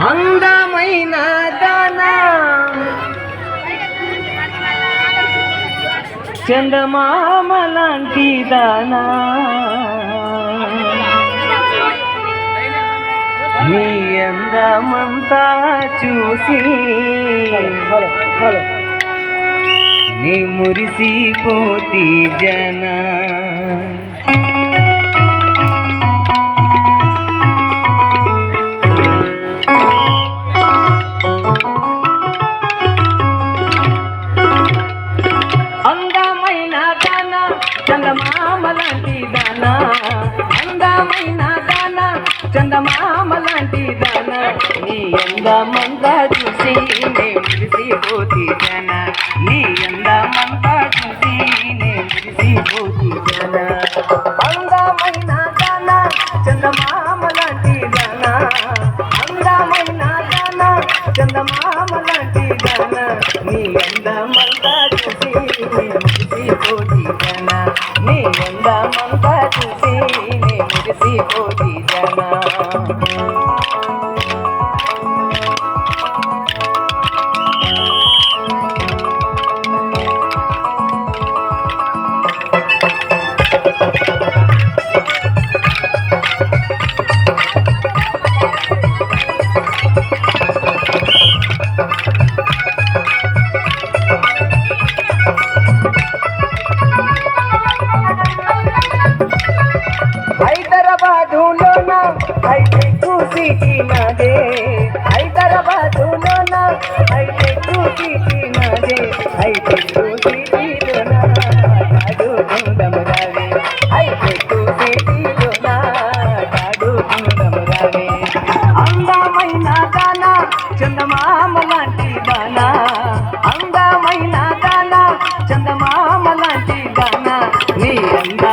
అందమైన దానా. చందమామ లాంటి దానా. నీ అందమంతా చూసి నీ మురిసిపోతి జనా. చందమామ లాంటి దాన అందమైన దానా? చందమామ లాంటి దాన నీ అందమంతా చూసి నే మురిసిపోతి జనా నీ అందమంతా చూసి నే మురిసిపోతి జనా అందమైన దానా? చందమామ లాంటి దాన అందమైన దానా? చందమామ లాంటి దాన నీ అందమంతా చూసి Música అందమైన దానా చందమామ లాంటి దానా. అందమైన దానా చందమామ లాంటి దానా. నీ అందమంతా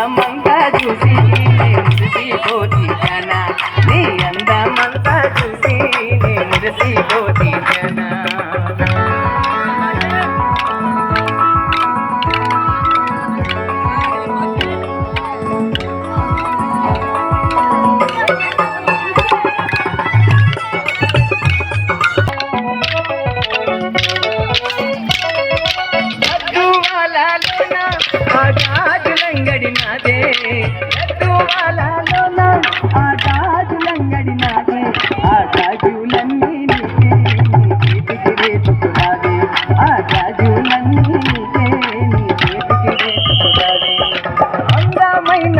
లడ్డువాలలోన ఆ గాజులంగడి నాదే. లడ్డువాలలోన ఆ గాజులంగడి నాదే. ఆ గాజులన్నీ నీకే. నీ చేతికి వేసుకున్నాదే ఆ గాజులన్నీ నీకే. నీ చేతికి అందమైన